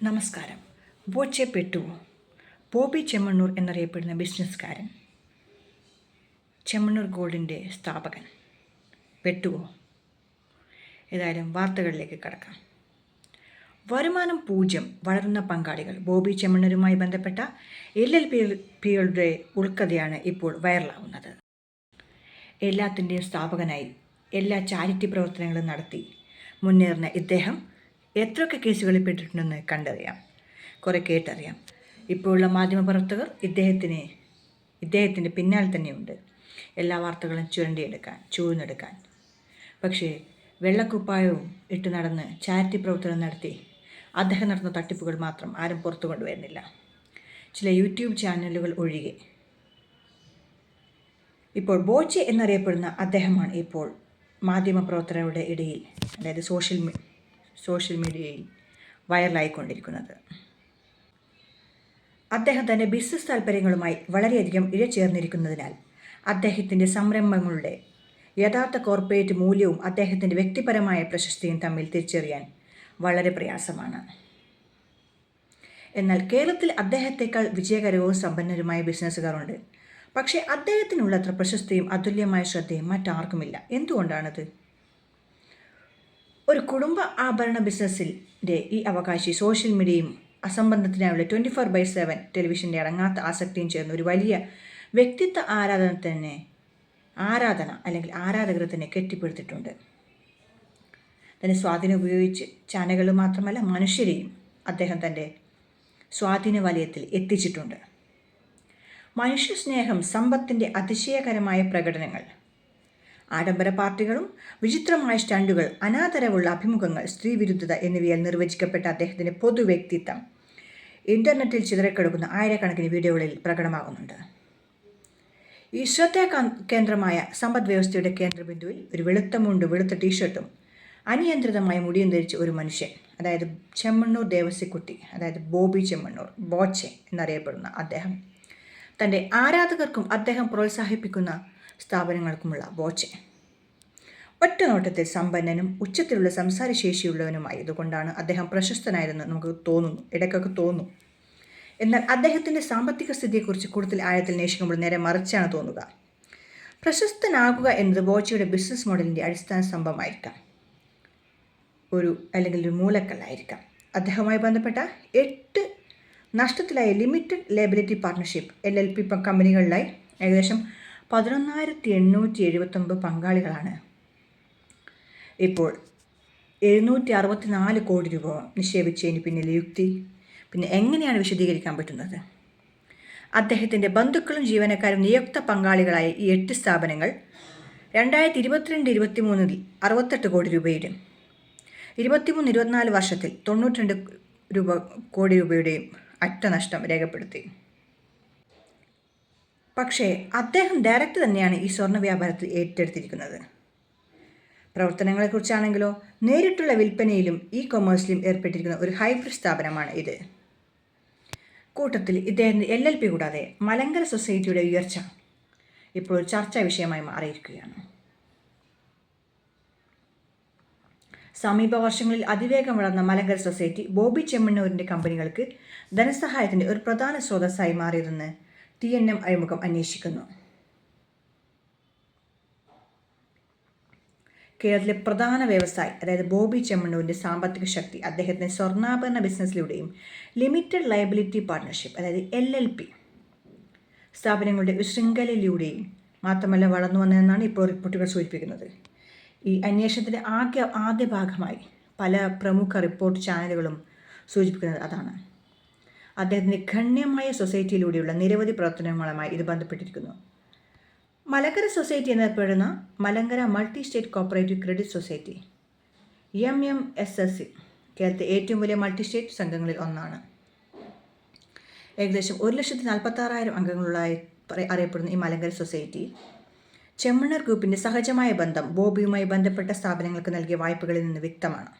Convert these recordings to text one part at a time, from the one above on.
നമസ്കാരം. ബോച്ചെ പെട്ടു ബോബി ചെമ്മണ്ണൂർ എന്നറിയപ്പെടുന്ന ബിസിനസ്സുകാരൻ. ചെമ്മണ്ണൂർ ഗോൾഡിന്റെ സ്ഥാപകൻ. പെട്ടുവോ? ഏതായാലും വാർത്തകളിലേക്ക് കടക്കാം. വരുമാനം പൂജ്യം വളരുന്ന പങ്കാളികൾ ബോബി ചെമ്മണ്ണൂരുമായി ബന്ധപ്പെട്ട എൽ എൽ പി പികളുടെ ഉൾക്കഥയാണ് ഇപ്പോൾ വൈറലാവുന്നത്. എല്ലാത്തിന്റെയും സ്ഥാപകനായി എല്ലാ ചാരിറ്റി പ്രവർത്തനങ്ങളും നടത്തി മുന്നേറുന്ന ഇദ്ദേഹം എത്രയൊക്കെ കേസുകളിൽ പെട്ടിട്ടുണ്ടെന്ന് കണ്ടറിയാം. കുറേ കേട്ടറിയാം. ഇപ്പോഴുള്ള മാധ്യമപ്രവർത്തകർ ഇദ്ദേഹത്തിനെ ഇദ്ദേഹത്തിന്റെ പിന്നാലെ തന്നെയുണ്ട്. എല്ലാ വാർത്തകളും ചുരണ്ടിയെടുക്കാൻ ചൂഴ്ന്നെടുക്കാൻ. പക്ഷേ വെള്ളക്കുപ്പായവും ഇട്ട് നടന്ന് ചാരിറ്റി പ്രവർത്തനം നടത്തി അദ്ദേഹം നടന്ന തട്ടിപ്പുകൾ മാത്രം ആരും പുറത്തു കൊണ്ടുവരുന്നില്ല. ചില യൂട്യൂബ് ചാനലുകൾ ഒഴികെ. ഇപ്പോൾ ബോച്ചെ എന്നറിയപ്പെടുന്ന അദ്ദേഹമാണ് ഇപ്പോൾ മാധ്യമപ്രവർത്തകരുടെ ഇടയിൽ അതായത് സോഷ്യൽ സോഷ്യൽ മീഡിയയിൽ വൈറലായിക്കൊണ്ടിരിക്കുന്നത്. അദ്ദേഹം തന്റെ ബിസിനസ് താൽപ്പര്യങ്ങളുമായി വളരെയധികം ഇഴചേർന്നിരിക്കുന്നതിനാൽ അദ്ദേഹത്തിന്റെ സംരംഭങ്ങളുടെ യഥാർത്ഥ കോർപ്പറേറ്റ് മൂല്യവും അദ്ദേഹത്തിന്റെ വ്യക്തിപരമായ പ്രശസ്തിയും തമ്മിൽ തിരിച്ചറിയാൻ വളരെ പ്രയാസമാണ്. എന്നാൽ കേരളത്തിൽ അദ്ദേഹത്തെക്കാൾ വിജയകരവും സമ്പന്നരുമായ ബിസിനസ്സുകാരുണ്ട്. പക്ഷേ അദ്ദേഹത്തിനുള്ളത്ര പ്രശസ്തിയും അതുല്യമായ ശ്രദ്ധയും മറ്റാർക്കുമില്ല. എന്തുകൊണ്ടാണത്? ഒരു കുടുംബ ആഭരണ ബിസിനസ്സിന്റെ ഈ അവകാശി സോഷ്യൽ മീഡിയയും അസംബന്ധത്തിനായുള്ള ട്വന്റി ഫോർ ബൈ സെവൻ ടെലിവിഷന്റെ അടങ്ങാത്ത ആസക്തിയും ചേർന്ന് ഒരു വലിയ വ്യക്തിത്വ ആരാധന തന്നെ ആരാധന അല്ലെങ്കിൽ ആരാധകർ തന്നെ കെട്ടിപ്പടുത്തിട്ടുണ്ട്. തന്റെ സ്വാധീനം ഉപയോഗിച്ച് ചാനലുകൾ മാത്രമല്ല മനുഷ്യരെയും അദ്ദേഹം തന്റെ സ്വാധീന വലയത്തിൽ എത്തിച്ചിട്ടുണ്ട്. മനുഷ്യസ്നേഹം സമ്പത്തിന്റെ അതിശയകരമായ പ്രകടനങ്ങൾ ആഡംബര പാർട്ടികളും വിചിത്രമായ സ്റ്റാൻഡുകൾ അനാദരവുള്ള അഭിമുഖങ്ങൾ സ്ത്രീവിരുദ്ധത എന്നിവയാൽ നിർവചിക്കപ്പെട്ട അദ്ദേഹത്തിന്റെ പൊതുവ്യക്തിത്വം. ഇന്റർനെറ്റിൽ ചിതറിക്കിടക്കുന്ന ആയിരക്കണക്കിന് വീഡിയോകളിൽ പ്രകടമാകുന്നുണ്ട്. ഈ ശ്രദ്ധ കേന്ദ്രമായ സമ്പദ് വ്യവസ്ഥയുടെ കേന്ദ്രബിന്ദുവിൽ ഒരു വെളുത്ത മുണ്ട് വെളുത്ത ടീഷർട്ടും അനിയന്ത്രിതമായ മുടിയും ധരിച്ച ഒരു മനുഷ്യൻ അതായത് ചെമ്മണ്ണൂർ ദേവസിക്കുട്ടി അതായത് ബോബി ചെമ്മണ്ണൂർ ബോച്ചെ എന്നറിയപ്പെടുന്ന അദ്ദേഹം. തന്റെ ആരാധകർക്കും അദ്ദേഹം പ്രോത്സാഹിപ്പിക്കുന്ന സ്ഥാപനങ്ങൾക്കുമുള്ള ബോച്ചെ ഒറ്റ നോട്ടത്തിൽ സമ്പന്നനും ഉച്ചത്തിലുള്ള സംസാരശേഷിയുള്ളവനുമായതുകൊണ്ടാണ് അദ്ദേഹം പ്രശസ്തനായതെന്ന് നമുക്ക് തോന്നുന്നു ഇടയ്ക്കൊക്കെ തോന്നുന്നു എന്നാൽ അദ്ദേഹത്തിന്റെ സാമ്പത്തിക സ്ഥിതിയെക്കുറിച്ച് കൂടുതൽ ആഴത്തിൽ നേഷിക്കുമ്പോൾ നേരെ മറിച്ചാണ് തോന്നുക. പ്രശസ്തനാകുക എന്നത് ബോച്ചയുടെ ബിസിനസ് മോഡലിന്റെ അടിസ്ഥാന സംഭവമായിരിക്കാം. ഒരു അല്ലെങ്കിൽ ഒരു മൂലക്കല്ലായിരിക്കാം. അദ്ദേഹവുമായി ബന്ധപ്പെട്ട എട്ട് നഷ്ടത്തിലായ limited liability partnership L L P കമ്പനികളിലായി ഏകദേശം പതിനൊന്നായിരത്തി എണ്ണൂറ്റി എഴുപത്തൊമ്പത് പങ്കാളികളാണ്. ഇപ്പോൾ എഴുന്നൂറ്റി അറുപത്തി നാല് കോടി രൂപ നിക്ഷേപിച്ചതിന് പിന്നിലെ യുക്തി പിന്നെ എങ്ങനെയാണ് വിശദീകരിക്കാൻ പറ്റുന്നത്? അദ്ദേഹത്തിന്റെ ബന്ധുക്കളും ജീവനക്കാരും നിയുക്ത പങ്കാളികളായ ഈ എട്ട് സ്ഥാപനങ്ങൾ രണ്ടായിരത്തി ഇരുപത്തിരണ്ട് ഇരുപത്തി മൂന്നിൽ അറുപത്തെട്ട് കോടി രൂപയുടെയും ഇരുപത്തിമൂന്ന് ഇരുപത്തിനാല് വർഷത്തിൽ തൊണ്ണൂറ്റിരണ്ട് രൂപ കോടി രൂപയുടെയും അറ്റനഷ്ടം രേഖപ്പെടുത്തി. പക്ഷേ അദ്ദേഹം ഡയറക്റ്റ് തന്നെയാണ് ഈ സ്വർണ വ്യാപാരത്തിൽ ഏറ്റെടുത്തിരിക്കുന്നത്. പ്രവർത്തനങ്ങളെക്കുറിച്ചാണെങ്കിലോ നേരിട്ടുള്ള വിൽപ്പനയിലും ഇ കൊമേഴ്സിലും ഏർപ്പെട്ടിരിക്കുന്ന ഒരു ഹൈബ്രിഡ് സ്ഥാപനമാണ് ഇത്. കൂട്ടത്തിൽ ഇദ്ദേഹം എൽ എൽ പി കൂടാതെ മലങ്കര സൊസൈറ്റിയുടെ ഉയർച്ച ഇപ്പോൾ ചർച്ചാ വിഷയമായി മാറിയിരിക്കുകയാണ്. സമീപ വർഷങ്ങളിൽ അതിവേഗം വളർന്ന മലങ്കര സൊസൈറ്റി ബോബി ചെമ്മണ്ണൂരിന്റെ കമ്പനികൾക്ക് ധനസഹായത്തിന്റെ ഒരു പ്രധാന സ്രോതസ്സായി മാറിയതെന്ന് ടി എൻ എം അഴിമുഖം അന്വേഷിക്കുന്നു. കേരളത്തിലെ പ്രധാന വ്യവസായി അതായത് ബോബി ചെമ്മണ്ണൂരിന്റെ സാമ്പത്തിക ശക്തി അദ്ദേഹത്തിന്റെ സ്വർണാഭരണ ബിസിനസ്സിലൂടെയും ലിമിറ്റഡ് ലയബിലിറ്റി പാർട്ണർഷിപ്പ് അതായത് എൽ എൽ പി സ്ഥാപനങ്ങളുടെ ഒരു ശൃംഖലയിലൂടെയും മാത്രമല്ല വളർന്നു വന്നതെന്നാണ് ഇപ്പോൾ റിപ്പോർട്ടുകൾ സൂചിപ്പിക്കുന്നത്. ഈ അന്വേഷണത്തിന്റെ ആദ്യ ആദ്യ ഭാഗമായി പല പ്രമുഖ റിപ്പോർട്ട് ചാനലുകളും സൂചിപ്പിക്കുന്നത് അതാണ്. അദ്ദേഹത്തിന്റെ ഗണ്യമായ സൊസൈറ്റിയിലൂടെയുള്ള നിരവധി പ്രവർത്തനങ്ങളുമായി ഇത് ബന്ധപ്പെട്ടിരിക്കുന്നു. മലങ്കര സൊസൈറ്റി എന്നറിയപ്പെടുന്ന Malankara multi state cooperative credit society M M S S C കേരളത്തിലെ ഏറ്റവും വലിയ മൾട്ടി സ്റ്റേറ്റ് സംഘങ്ങളിൽ ഒന്നാണ്. ഏകദേശം ഒരു ലക്ഷത്തി നാൽപ്പത്താറായിരം അംഗങ്ങളുള്ള അറിയപ്പെടുന്ന ഈ മലങ്കര സൊസൈറ്റി ചെമ്മണർ ഗ്രൂപ്പിന്റെ സഹജമായ ബന്ധം ബോബിയുമായി ബന്ധപ്പെട്ട സ്ഥാപനങ്ങൾക്ക് നൽകിയ വായ്പകളിൽ നിന്ന് വ്യക്തമാണ്.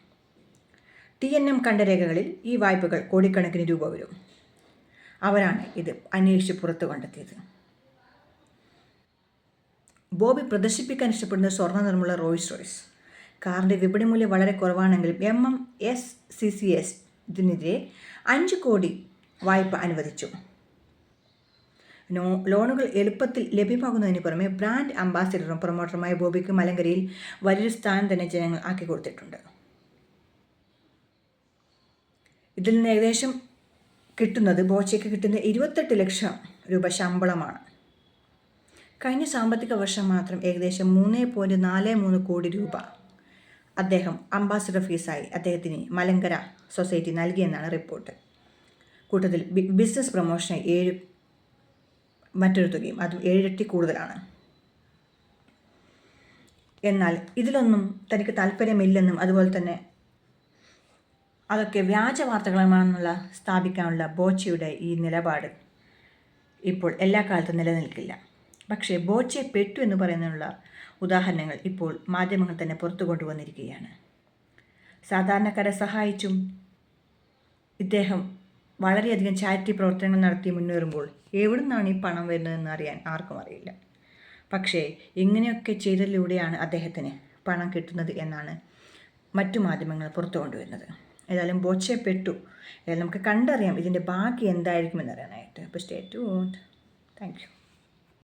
ടി എൻ എം കണ്ട രേഖകളിൽ ഈ വായ്പകൾ കോടിക്കണക്കിന് രൂപ വരും. അവരാണ് ഇത് അന്വേഷിച്ച് പുറത്തു കണ്ടെത്തിയത്. ബോബി പ്രദർശിപ്പിക്കാൻ ഇഷ്ടപ്പെടുന്ന സ്വർണ നിർമ്മുള്ള റോയ്സ് റോയ്സ്. കാറിന്റെ വിപണി മൂല്യം വളരെ കുറവാണെങ്കിലും M M S C C S ഇതിനെതിരെ അഞ്ച് കോടി വായ്പ അനുവദിച്ചു. നോ ലോണുകൾ എളുപ്പത്തിൽ ലഭ്യമാകുന്നതിന് പുറമെ ബ്രാൻഡ് അംബാസിഡറും പ്രൊമോട്ടറുമായ ബോബിക്ക് മലങ്കരയിൽ വലിയൊരു സ്ഥാനം തന്നെ ജനങ്ങൾ ആക്കി കൊടുത്തിട്ടുണ്ട് ഇതിൽ നിന്ന് ഏകദേശം കിട്ടുന്നത് ബോച്ചയ്ക്ക് കിട്ടുന്ന ഇരുപത്തെട്ട് ലക്ഷം രൂപ ശമ്പളമാണ്. കഴിഞ്ഞ സാമ്പത്തിക വർഷം മാത്രം ഏകദേശം മൂന്ന് പോയിന്റ് നാല് മൂന്ന് കോടി രൂപ അദ്ദേഹം അംബാസിഡർ ഫീസായി അദ്ദേഹത്തിന് മലങ്കര സൊസൈറ്റി നൽകിയെന്നാണ് റിപ്പോർട്ട്. കൂട്ടത്തിൽ ബിസിനസ് പ്രൊമോഷന് ഏഴ് മറ്റൊരു തുകയും അതും ഏഴിരട്ടി കൂടുതലാണ്. എന്നാൽ ഇതിലൊന്നും തനിക്ക് താല്പര്യമില്ലെന്നും അതുപോലെ തന്നെ അതൊക്കെ വ്യാജ വാർത്തകളുമാണെന്നുള്ള സ്ഥാപിക്കാനുള്ള ബോച്ചയുടെ ഈ നിലപാട് ഇപ്പോൾ എല്ലാ കാലത്തും നിലനിൽക്കില്ല. പക്ഷേ ബോച്ചെ പെട്ടു എന്ന് പറയുന്നതിനുള്ള ഉദാഹരണങ്ങൾ ഇപ്പോൾ മാധ്യമങ്ങൾ തന്നെ പുറത്തു കൊണ്ടുവന്നിരിക്കുകയാണ്. സാധാരണക്കാരെ സഹായിച്ചും ഇദ്ദേഹം വളരെയധികം ചാരിറ്റി പ്രവർത്തനങ്ങൾ നടത്തി മുന്നേറുമ്പോൾ എവിടെ നിന്നാണ് ഈ പണം വരുന്നതെന്ന് അറിയാൻ ആർക്കും അറിയില്ല. പക്ഷേ ഇങ്ങനെയൊക്കെ ചെയ്തതിലൂടെയാണ് അദ്ദേഹത്തിന് പണം കിട്ടുന്നത് എന്നാണ് മറ്റു മാധ്യമങ്ങൾ പുറത്തു കൊണ്ടുവരുന്നത്. ഏതായാലും പെട്ടു ഏതായാലും നമുക്ക് കണ്ടറിയാം ഇതിന്റെ ബാക്കി എന്തായിരിക്കും എന്നറിയാനായിട്ട് അപ്പോൾ സ്റ്റേ ടു താങ്ക് യു